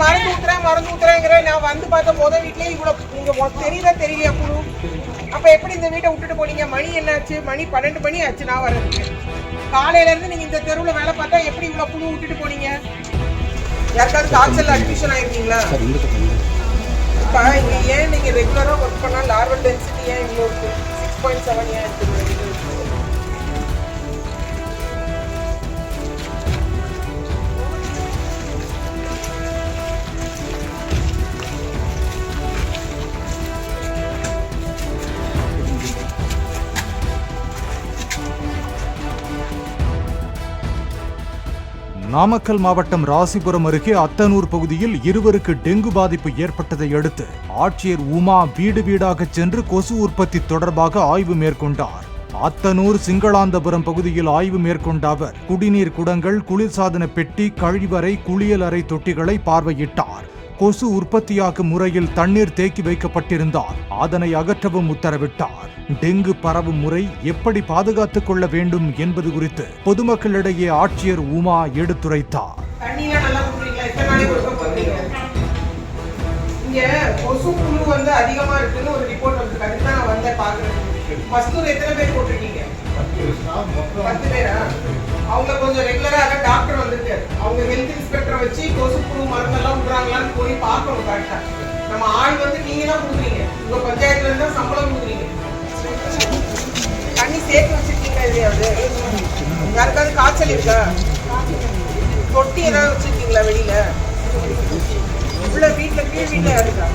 மருந்து ஊத்துறேன் மருந்து ஊத்துறேங்கிற நான் வந்து பார்த்த முத வீட்லயே இவ்வளவு உனக்கு தெரியுதா தெரியலையா குழு? அப்ப எப்படி இந்த வீட்டை விட்டுட்டு போனீங்க? மணி என்னாச்சு? மணி பன்னெண்டு மணி ஆச்சு நான் வர்றதுக்கு. காலையில இருந்து நீங்க இந்த தெருவுல வேலை பார்த்தா எப்படி இவ்வளவு குழு விட்டுட்டு போனீங்க? யாருக்காவது காய்ச்சல் அட்மிஷன் ஆயிருக்கீங்களா? இப்ப இங்க ஏன் நீங்க ரெகுலரா ஒர்க் பண்ணா லார்வல் டென்சிட்டி ஏன் இவ்வளோ சிக்ஸ் பாயிண்ட் செவன் ஏன் இருக்கு? நாமக்கல் மாவட்டம் ராசிபுரம் அருகே அத்தனூர் பகுதியில் இருவருக்கு டெங்கு பாதிப்பு ஏற்பட்டதை அடுத்து ஆட்சியர் உமா வீடு வீடாகச் சென்று கொசு உற்பத்தி தொடர்பாக ஆய்வு மேற்கொண்டார். அத்தனூர் சிங்களாந்தபுரம் பகுதியில் ஆய்வு மேற்கொண்ட அவர் குடிநீர் குடங்கள் குளிர்சாதன பெட்டி கழிவறை குளியலறை தொட்டிகளை பார்வையிட்டார். கொசு உற்பத்தியாகும் முறையில் தண்ணீர் தேக்கி வைக்கப்பட்டிருந்தால் அதனை அகற்றவும் உத்தரவிட்டார். டெங்கு பரவும் முறை எப்படி பாதுகாத்துக் கொள்ள வேண்டும் என்பது குறித்து பொதுமக்களிடையே ஆட்சியர் உமா எடுத்துரைத்தார். கொசு புழு வந்து அதிகமா இருக்குன்னு ஒரு ரிப்போர்ட் வந்து அதுக்கு நான் வந்தேன் பாக்குறேன் மஸ்தூர் எத்தனை பேர் போட்டிருக்கீங்க? பத்து பேரா? அவங்க கொஞ்சம் ரெகுலராக டாக்டர் வந்துட்டு. அவங்க ஹெல்த் இன்ஸ்பெக்டரை வச்சு கொசு புழு மருந்தெல்லாம் விடுறாங்களான்னு போய் பார்க்கணும் கரெக்டாக நம்ம ஆள் வந்து நீங்க தான் கொடுக்குறீங்க. உங்க பஞ்சாயத்துல இருந்தா சம்பளம் கொடுக்குறீங்க. தண்ணி சேர்த்து வச்சிருக்கீங்க எதையாவது? யாருக்காவது காய்ச்சல் இருக்கா? தொட்டி ஏதாவது வச்சிருக்கீங்களா வெளியில? உள்ள வீட்ல கீழ் வீட்ல யாருக்கா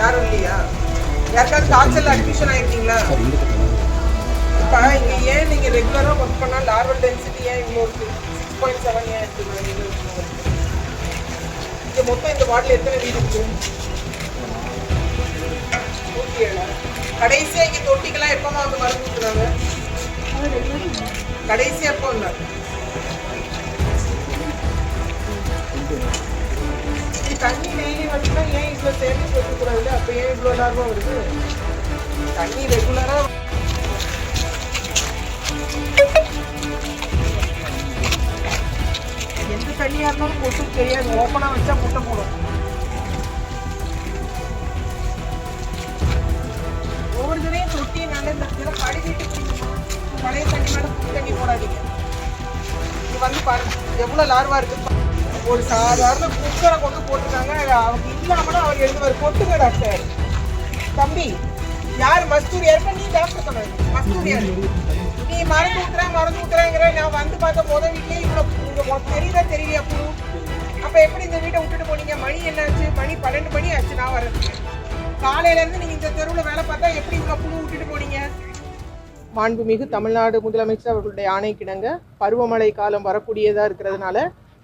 யாரும் இல்லையா? யாருக்காவது காய்ச்சல் அட்மிஷன் ஆயிருக்கீங்களா? இப்ப இங்கே ஏன் நீங்கள் ரெகுலராக ஒர்க் பண்ணால் லார்வல் டென்சிட்டி ஏன் இவ்வளோ இருக்குது சிக்ஸ் பாயிண்ட் செவன் ஏன் இருக்குது இங்கே மொத்தம் இந்த வார்டில் எத்தனை வீடு இருக்குது நூற்றி ஏழு? கடைசியாக இங்கே தொட்டிக்கெல்லாம் எப்பமா வந்து மருந்து கொடுக்குறாங்க? கடைசியாக எப்போ வந்தாங்க தண்ணி டெய்லி வந்துச்சுன்னா ஏன் இவ்வளோ சேர்த்து வைக்கக்கூடாது அப்போ ஏன் இவ்வளோ லாபம் வருது? தண்ணி ரெகுலராக எந்த தண்ணியா இருந்தாலும் கொசு தெரியாது. ஓப்பனா வச்சா முட்டை போடும். ஒவ்வொரு தடையும் தொட்டி நல்ல இந்த இடத்துல கழுவிட்டு பழைய தண்ணி மேல புது தண்ணி போடாதீங்க. இது வந்து பாருங்க எவ்வளவு லார்வா இருக்கு. ஒரு சாதாரண குக்கரை கொண்டு போட்டிருக்காங்க. அவங்க இல்லாமலும் அவர் எழுதுவார் கொட்டுங்க டாக்டர். தம்பி யார் மஸ்தூர் யாருப்பா நீ டாக்டர் சொன்னது மஸ்தூர் யாரு? நீ மறந்து விட்டுறேன் மருந்து விட்டுறேங்கிற நான் வந்து பார்த்த முத வீட்லயே இவ்வளவு தெரியுதா தெரியலையா புழு அப்ப எப்படி இந்த வீட்டை விட்டுட்டு போனீங்க? மணி என்னாச்சு? மணி பன்னெண்டு மணி ஆச்சு நான் வர்றதுக்கு. காலையில இருந்து நீங்க இந்த தெருவுல வேலை பார்த்தா எப்படி இவ்வளவு புழு விட்டுட்டு போனீங்க? மாண்புமிகு தமிழ்நாடு முதலமைச்சர் அவர்களுடைய ஆணைக்கிணங்க பருவமழை காலம் வரக்கூடியதாக இருக்கிறதுனால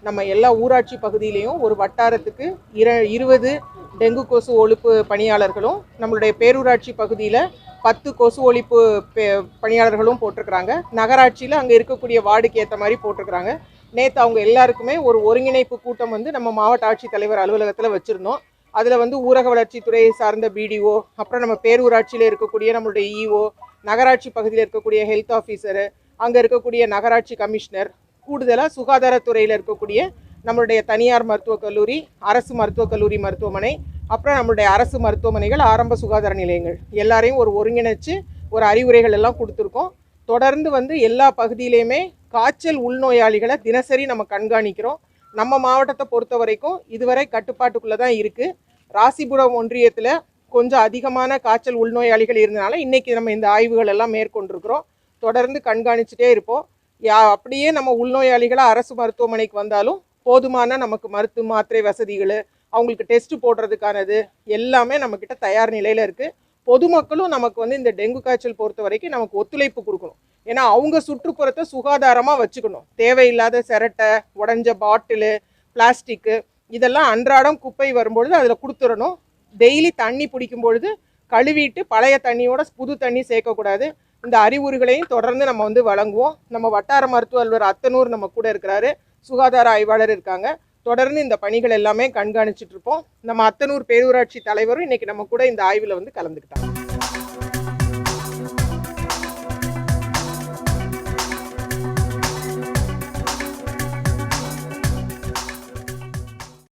நம்ம எல்லா ஊராட்சி பகுதியிலையும் ஒரு வட்டாரத்துக்கு இர இருபது டெங்கு கொசு ஒழிப்பு பணியாளர்களும் நம்மளுடைய பேரூராட்சி பகுதியில் பத்து கொசு ஒழிப்பு பே- பணியாளர்களும் போட்டிருக்கிறாங்க. நகராட்சியில் அங்கே இருக்கக்கூடிய வார்டுக்கு ஏற்ற மாதிரி போட்டிருக்கிறாங்க. நேற்று அவங்க எல்லாருக்குமே ஒரு ஒருங்கிணைப்பு கூட்டம் வந்து நம்ம மாவட்ட ஆட்சித்தலைவர் அலுவலகத்தில் வச்சுருந்தோம். அதில் வந்து ஊரக வளர்ச்சித்துறையை சார்ந்த பிடிஓ அப்புறம் நம்ம பேரூராட்சியில் இருக்கக்கூடிய நம்மளுடைய இஓ நகராட்சி பகுதியில் இருக்கக்கூடிய ஹெல்த் ஆஃபீஸரு அங்கே இருக்கக்கூடிய நகராட்சி கமிஷனர் கூடுதலாக சுகாதாரத்துறையில் இருக்கக்கூடிய நம்மளுடைய தனியார் மருத்துவக் கல்லூரி அரசு மருத்துவக் கல்லூரி மருத்துவமனை அப்புறம் நம்மளுடைய அரசு மருத்துவமனைகள் ஆரம்ப சுகாதார நிலையங்கள். எல்லாரையும் ஒரு ஒருங்கிணைச்சு ஒரு அறிவுரைகள் எல்லாம் கொடுத்துருக்கோம். தொடர்ந்து வந்து எல்லா பகுதியிலையுமே காய்ச்சல் உள்நோயாளிகளை தினசரி நம்ம கண்காணிக்கிறோம். நம்ம மாவட்டத்தை பொறுத்த வரைக்கும் இதுவரை கட்டுப்பாட்டுக்குள்ளே தான் இருக்குது ராசிபுரம் ஒன்றியத்தில் கொஞ்சம் அதிகமான காய்ச்சல் உள்நோயாளிகள் இருந்தனால இன்றைக்கி நம்ம இந்த ஆய்வுகள் எல்லாம் மேற்கொண்டிருக்கிறோம். தொடர்ந்து கண்காணிச்சுட்டே இருப்போம். யா அப்படியே நம்ம உள்நோயாளிகளாக அரசு மருத்துவமனைக்கு வந்தாலும் போதுமான நமக்கு மருத்துவ மாத்திரை வசதிகள் அவங்களுக்கு டெஸ்ட் போடுறதுக்கானது எல்லாமே நம்மக்கிட்ட தயார் நிலையில் இருக்குது பொதுமக்களும் நமக்கு வந்து இந்த டெங்கு காய்ச்சல் பொறுத்த வரைக்கும் நமக்கு ஒத்துழைப்பு கொடுக்கணும். ஏன்னா அவங்க சுற்றுப்புறத்தை சுகாதாரமாக வச்சுக்கணும். தேவையில்லாத சிரட்டை உடஞ்ச பாட்டிலு பிளாஸ்டிக்கு இதெல்லாம் அன்றாடம் குப்பை வரும்பொழுது அதில் கொடுத்துடணும். டெய்லி தண்ணி பிடிக்கும் பொழுது கழுவிட்டு பழைய தண்ணியோட புது தண்ணி சேர்க்கக்கூடாது. இந்த அறிவுறுகளையும் தொடர்ந்து நம்ம வந்து வழங்குவோம். நம்ம வட்டார மருத்துவ அலுவலர் அத்தனூர் நம்ம கூட இருக்கிறாரு. சுகாதார ஆய்வாளர் இருக்காங்க. தொடர்ந்து இந்த பணிகள் எல்லாமே கண்காணிச்சிட்டு இருப்போம். நம்ம அத்தனூர் பேரூராட்சி தலைவரும் இன்னைக்கு நம்ம கூட இந்த ஆய்வில் வந்து கலந்துக்கிட்டாங்க.